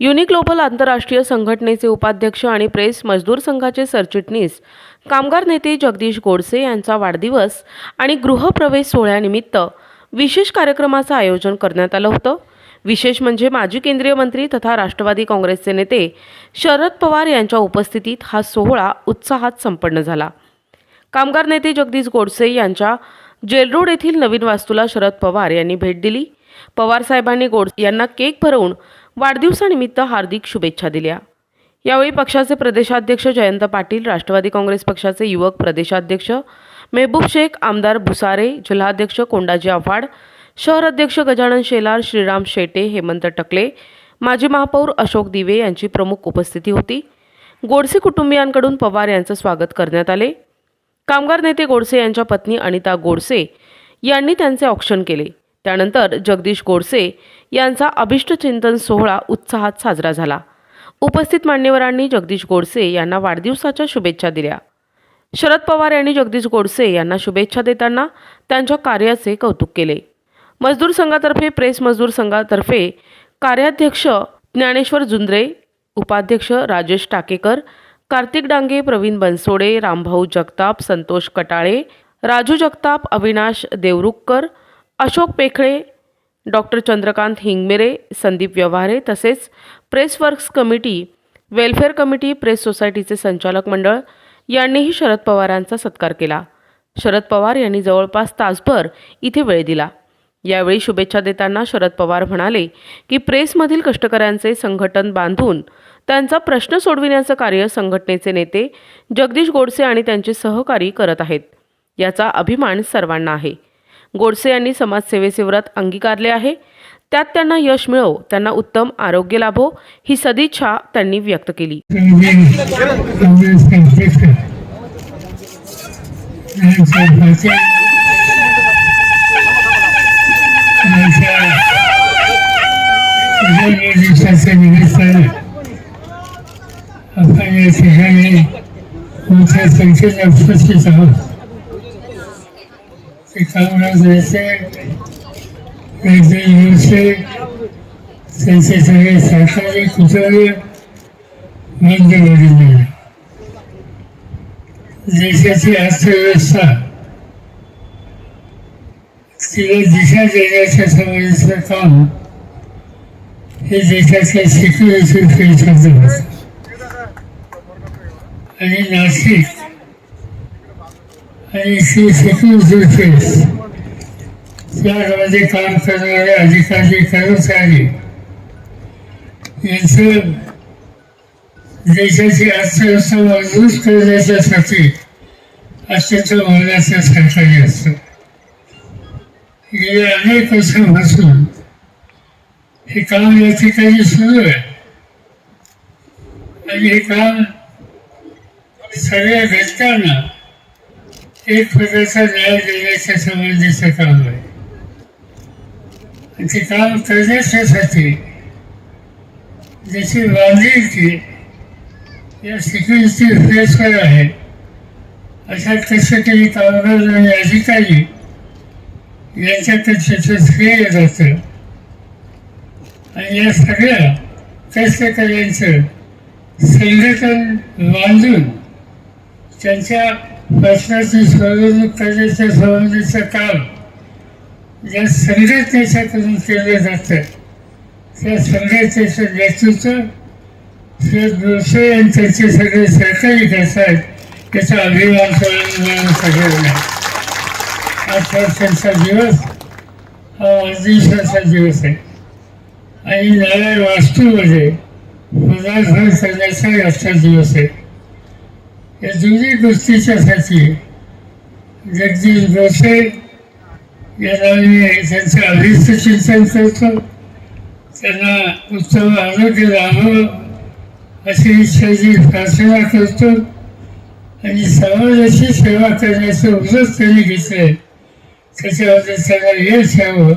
Unique global आंतरराष्ट्रीय संघटनेचे उपाध्यक्ष आणि प्रेस मजदूर संघाचे सरचिटणीस कामगार नेते जगदीश गोडसे यांचा वाढदिवस आणि गृहप्रवेश सोहळ्यानिमित्त विशेष कार्यक्रमाचं आयोजन करण्यात आलं होतं. विशेष म्हणजे माजी केंद्रीय मंत्री तथा राष्ट्रवादी काँग्रेसचे नेते शरद पवार यांच्या उपस्थितीत हा सोहळा उत्साहात संपन्न झाला. कामगार नेते जगदीश गोडसे यांच्या जेलरोड येथील नवीन वास्तूला शरद पवार यांनी भेट दिली. पवार साहेबांनी गोडसे यांना केक भरवून वाढदिवसानिमित्त हार्दिक शुभेच्छा दिल्या. यावेळी पक्षाचे प्रदेशाध्यक्ष जयंत पाटील राष्ट्रवादी काँग्रेस पक्षाचे युवक प्रदेशाध्यक्ष मेहबूब शेख आमदार भुसारे जिल्हाध्यक्ष कोंडाजी आव्हाड शहर अध्यक्ष गजानन शेलार श्रीराम शेटे हेमंत टकले माजी महापौर अशोक दिवे यांची प्रमुख उपस्थिती होती. गोडसे कुटुंबियांकडून पवार यांचं स्वागत करण्यात आले. कामगार नेते गोडसे यांच्या पत्नी अनिता गोडसे यांनी त्यांचे औक्षण केले. त्यानंतर जगदीश गोडसे यांचा अभिष्टचिंतन सोहळा उत्साहात साजरा झाला. उपस्थित मान्यवरांनी जगदीश गोडसे यांना वाढदिवसाच्या शुभेच्छा दिल्या. शरद पवार यांनी जगदीश गोडसे यांना शुभेच्छा देताना त्यांच्या कार्याचे कौतुक केले. मजदूर संघातर्फे प्रेस मजदूर संघातर्फे कार्याध्यक्ष ज्ञानेश्वर जुंद्रे उपाध्यक्ष राजेश टाकेकर कार्तिक डांगे प्रवीण बनसोडे रामभाऊ जगताप संतोष कटाळे राजू जगताप अविनाश देवरुखकर अशोक पेखळे डॉक्टर चंद्रकांत हिंगमेरे संदीप व्यवहारे तसेच press works committee welfare committee press सोसायटीचे संचालक मंडळ यांनीही शरद पवारांचा सत्कार केला. शरद पवार यांनी जवळपास तासभर इथे वेळ दिला. यावेळी शुभेच्छा देताना शरद पवार म्हणाले की प्रेसमधील कष्टकऱ्यांचे संघटन बांधून त्यांचा प्रश्न सोडविण्याचं कार्य संघटनेचे नेते जगदीश गोडसे आणि त्यांचे सहकारी करत आहेत. याचा अभिमान सर्वांना आहे. गोडसे यांनी समाजसेवेचे व्रत अंगीकारले आहे. त्यात त्यांना यश मिळो त्यांना उत्तम आरोग्य लाभो ही सदिच्छा त्यांनी व्यक्त केली. आपण या ठिकाणी मोठ्या संख्येने उपस्थित आहोत ते कामगार द्यायचे त्यांचे दिवसे त्यांचे सगळे सरकारी कुटुंबीय बंद पडलेली देशाची अर्थव्यवस्था तिला दिशा देण्याच्या संबंधीचं काम हे देशाच्या सिक्युरिटी फील्डमध्ये होतं. आणि नाशिक आणि सी सिक्युरिटी या त्यामध्ये काम करणारे अधिकारी कर्मचारी यांचं देशाची अर्थव्यवस्था मजबूत करण्याच्यासाठी अत्यंत मोलाचं सरकारी असतं. गेल्या अनेक वर्षांपासून हे काम या ठिकाणी सुरू आहे. आणि हे काम सगळ्या घटकांना एक प्रकारचा न्याय देण्याच्या संबंधीचं काम आहे ते काम करण्याच्यासाठी ज्याची बांधिलकी या सिक्युरिटी फेसवर आहे अशा कष्टकरी कामगार आणि अधिकारी यांच्याकडे श्रेय जातं. आणि या सगळ्या कष्टकऱ्यांचं संघटन बांधून त्यांच्या प्रश्नाची सोडवणूक करण्याच्या संबंधीचं काम ज्या संघटनेच्याकडून केलं जातं त्या संघटनेचं नेतृत्व श्री जोशे आणि त्यांचे सगळे सहकारी करतात त्याचा अभिमान करून सगळ्यांना. आज त्यांचा दिवस हा वाढदिवसाचा दिवस आहे. आणि नव्या वास्तूमध्ये पदार्थ करण्याचा आजचा दिवस आहे. या दोन्ही गोष्टीच्यासाठी जगदीश गोसे यांना मी त्यांचं अभिष्ट चिंतन करतो त्यांना उत्तम आरोग्य लाभावं अशी इच्छाची प्रार्थना करतो आणि समाजाची सेवा करण्याचं उद्योग त्यांनी घेतलंय. त्याच्यामध्ये त्यांना यश यावं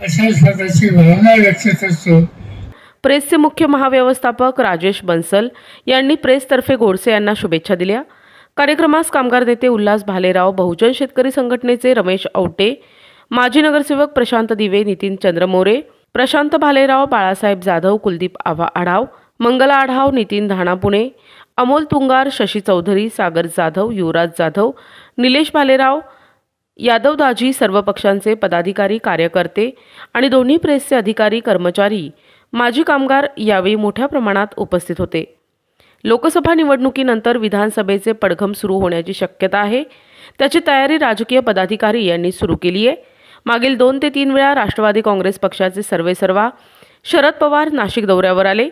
अशाच स्वतःची भावना व्यक्त करतो. प्रेसचे मुख्य महाव्यवस्थापक राजेश बन्सल यांनी प्रेसतर्फे गोडसे यांना शुभेच्छा दिल्या. कार्यक्रमास कामगार नेते उल्हास भालेराव बहुजन शेतकरी संघटनेचे रमेश औटे माजी नगरसेवक प्रशांत दिवे नितीन चंद्रमोरे प्रशांत भालेराव बाळासाहेब जाधव कुलदीप आव्हा आढाव मंगला आढाव नितीन धाणापुणे अमोल तुंगार शशी चौधरी सागर जाधव युवराज जाधव निलेश भालेराव यादवदाजी सर्व पक्षांचे पदाधिकारी कार्यकर्ते आणि दोन्ही प्रेसचे अधिकारी कर्मचारी माजी कामगार यावेळी मोठ्या प्रमाणात उपस्थित होते. लोकसभा निवडणुकीनंतर विधानसभेचे पडघम सुरू होण्याची शक्यता आहे. त्याची तयारी राजकीय पदाधिकारी यांनी सुरू केली आहे. मागील दोन ते तीन वेळा राष्ट्रवादी काँग्रेस पक्षाचे सर्वेसर्वा शरद पवार नाशिक दौऱ्यावर आले.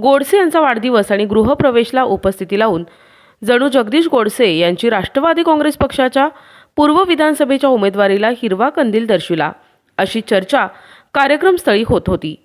गोडसे यांचा वाढदिवस आणि गृहप्रवेशला उपस्थिती लावून जणू जगदीश गोडसे यांची राष्ट्रवादी काँग्रेस पक्षाच्या पूर्व विधानसभेच्या उमेदवारीला हिरवा कंदील दर्शविला अशी चर्चा कार्यक्रमस्थळी होत होती.